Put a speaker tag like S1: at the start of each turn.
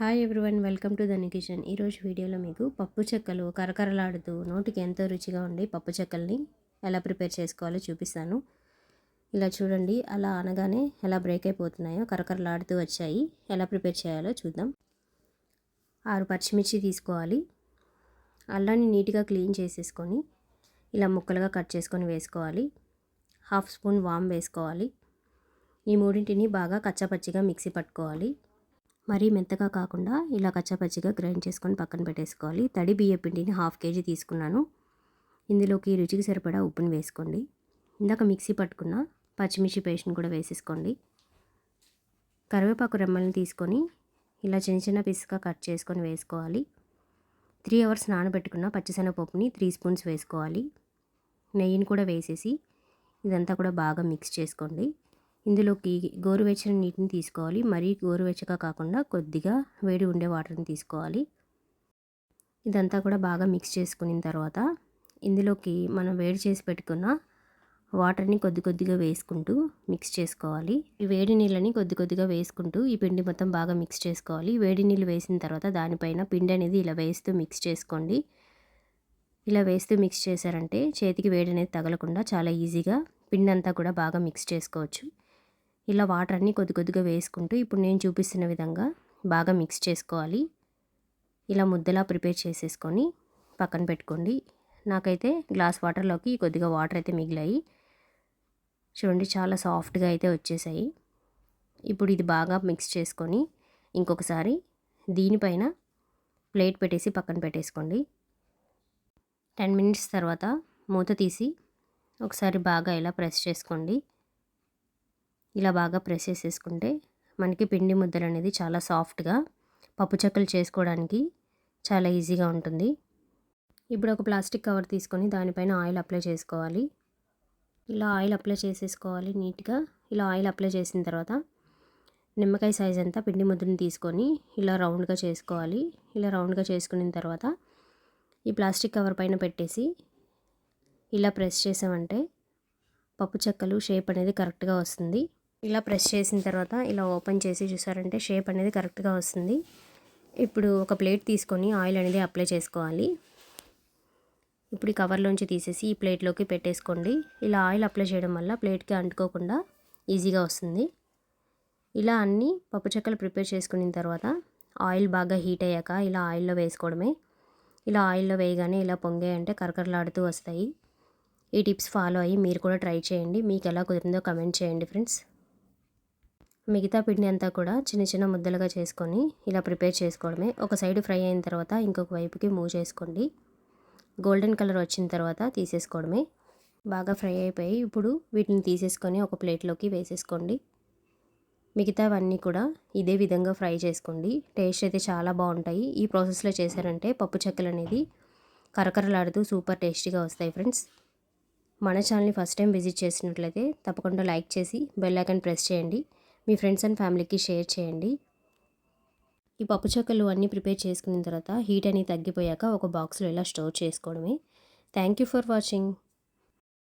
S1: Hi everyone welcome to Dhani kitchen ఈరోజు వీడియోలో మీకు పప్పు చెక్కలు కరకరలాడుతూ నోటికి ఎంతో రుచిగా ఉండే పప్పు చెక్కల్ని ఎలా ప్రిపేర్ చేసుకోవాలో చూపిస్తాను. ఇలా చూడండి అలా అనగానే ఎలా బ్రేక్ అయిపోతున్నాయో కరకరలాడుతూ వచ్చాయి. ఎలా ప్రిపేర్ చేయాలో చూద్దాం. ఆరు పచ్చిమిర్చి తీసుకోవాలి. అల్లాన్ని నీట్గా క్లీన్ చేసేసుకొని ఇలా ముక్కలుగా కట్ చేసుకొని వేసుకోవాలి. హాఫ్ స్పూన్ వామ్ వేసుకోవాలి. ఈ మూడింటిని బాగా కచ్చపచ్చిగా మిక్సీ పట్టుకోవాలి. మరీ మెత్తగా కాకుండా ఇలా కచ్చాపచ్చిగా గ్రైండ్ చేసుకొని పక్కన పెట్టేసుకోవాలి. తడి బియ్య పిండిని హాఫ్ కేజీ తీసుకున్నాను. ఇందులోకి రుచికి సరిపడా ఉప్పుని వేసుకోండి. ఇందాక మిక్సీ పట్టుకున్న పచ్చిమిర్చి పేస్ట్ని కూడా వేసేసుకోండి. కరివేపాకు రెమ్మల్ని తీసుకొని ఇలా చిన్న చిన్న పిసుగా కట్ చేసుకొని వేసుకోవాలి. త్రీ అవర్స్ నానబెట్టుకున్న పచ్చిశనగపప్పుని త్రీ స్పూన్స్ వేసుకోవాలి. నెయ్యిని కూడా వేసేసి ఇదంతా కూడా బాగా మిక్స్ చేసుకోండి. ఇందులోకి గోరువెచ్చని నీటిని తీసుకోవాలి. మరీ గోరువెచ్చగా కాకుండా కొద్దిగా వేడి ఉండే వాటర్ని తీసుకోవాలి. ఇదంతా కూడా బాగా మిక్స్ చేసుకున్న తర్వాత ఇందులోకి మనం వేడి చేసి పెట్టుకున్న వాటర్ని కొద్ది కొద్దిగా వేసుకుంటూ మిక్స్ చేసుకోవాలి. ఈ వేడి నీళ్ళని కొద్ది కొద్దిగా వేసుకుంటూ ఈ పిండి మొత్తం బాగా మిక్స్ చేసుకోవాలి. వేడి నీళ్ళు వేసిన తర్వాత దానిపైన పిండి అనేది ఇలా వేస్తూ మిక్స్ చేసుకోండి. ఇలా వేస్తూ మిక్స్ చేశారంటే చేతికి వేడి అనేది తగలకుండా చాలా ఈజీగా పిండి అంతా కూడా బాగా మిక్స్ చేసుకోవచ్చు. ఇలా వాటర్ అన్నీ కొద్ది కొద్దిగా వేసుకుంటూ ఇప్పుడు నేను చూపిస్తున్న విధంగా బాగా మిక్స్ చేసుకోవాలి. ఇలా ముద్దలా ప్రిపేర్ చేసేసుకొని పక్కన పెట్టుకోండి. నాకైతే గ్లాస్ వాటర్లోకి కొద్దిగా వాటర్ అయితే మిగిలాయి. చూడండి చాలా సాఫ్ట్గా అయితే వచ్చేసాయి. ఇప్పుడు ఇది బాగా మిక్స్ చేసుకొని ఇంకొకసారి దీనిపైన ప్లేట్ పెట్టేసి పక్కన పెట్టేసుకోండి. టెన్ మినిట్స్ తర్వాత మూత తీసి ఒకసారి బాగా ఇలా ప్రెస్ చేసుకోండి. ఇలా బాగా ప్రెస్ చేసేసుకుంటే మనకి పిండి ముద్దలు అనేది చాలా సాఫ్ట్గా పప్పు చెక్కలు చేసుకోవడానికి చాలా ఈజీగా ఉంటుంది. ఇప్పుడు ఒక ప్లాస్టిక్ కవర్ తీసుకొని దానిపైన ఆయిల్ అప్లై చేసుకోవాలి. ఇలా ఆయిల్ అప్లై చేసేసుకోవాలి నీట్గా. ఇలా ఆయిల్ అప్లై చేసిన తర్వాత నిమ్మకాయ సైజ్ అంతా పిండి ముద్దని తీసుకొని ఇలా రౌండ్గా చేసుకోవాలి. ఇలా రౌండ్గా చేసుకున్న తర్వాత ఈ ప్లాస్టిక్ కవర్ పైన పెట్టేసి ఇలా ప్రెస్ చేసామంటే పప్పు చెక్కలు షేప్ అనేది కరెక్ట్గా వస్తుంది. ఇలా ప్రెస్ చేసిన తర్వాత ఇలా ఓపెన్ చేసి చూసారంటే షేప్ అనేది కరెక్ట్గా వస్తుంది. ఇప్పుడు ఒక ప్లేట్ తీసుకొని ఆయిల్ అనేది అప్లై చేసుకోవాలి. ఇప్పుడు ఈ కవర్లోంచి తీసేసి ఈ ప్లేట్లోకి పెట్టేసుకోండి. ఇలా ఆయిల్ అప్లై చేయడం వల్ల ప్లేట్కి అంటుకోకుండా ఈజీగా వస్తుంది. ఇలా అన్ని పప్పు చెక్కలు ప్రిపేర్ చేసుకున్న తర్వాత ఆయిల్ బాగా హీట్ అయ్యాక ఇలా ఆయిల్లో వేసుకోవడమే. ఇలా ఆయిల్లో వేయగానే ఇలా పొంగే అంటే కరకరలాడుతూ వస్తాయి. ఈ టిప్స్ ఫాలో అయ్యి మీరు కూడా ట్రై చేయండి. మీకు ఎలా కుదిరిందో కమెంట్ చేయండి ఫ్రెండ్స్. మిగతా పిండి అంతా కూడా చిన్న చిన్న ముద్దలుగా చేసుకొని ఇలా ప్రిపేర్ చేసుకోవడమే. ఒక సైడ్ ఫ్రై అయిన తర్వాత ఇంకొక వైపుకి మూవ్ చేసుకోండి. గోల్డెన్ కలర్ వచ్చిన తర్వాత తీసేసుకోవడమే. బాగా ఫ్రై అయిపోయి ఇప్పుడు వీటిని తీసేసుకొని ఒక ప్లేట్లోకి వేసేసుకోండి. మిగతావన్నీ కూడా ఇదే విధంగా ఫ్రై చేసుకోండి. టేస్ట్ అయితే చాలా బాగుంటాయి. ఈ ప్రాసెస్లో చేశారంటే పప్పు చెక్కలు అనేది కరకరలాడుతూ సూపర్ టేస్టీగా వస్తాయి ఫ్రెండ్స్. మన ఛానల్ని ఫస్ట్ టైం విజిట్ చేసినట్లయితే తప్పకుండా లైక్ చేసి బెల్ ఐకాన్ ప్రెస్ చేయండి. మీ ఫ్రెండ్స్ అండ్ ఫ్యామిలీకి షేర్ చేయండి. ఈ పప్పు చెక్కలు అన్నీ ప్రిపేర్ చేసుకున్న తర్వాత హీట్ అనేది తగ్గిపోయాక ఒక బాక్స్లో ఇలా స్టోర్ చేసుకోవడమే. Thank you for watching.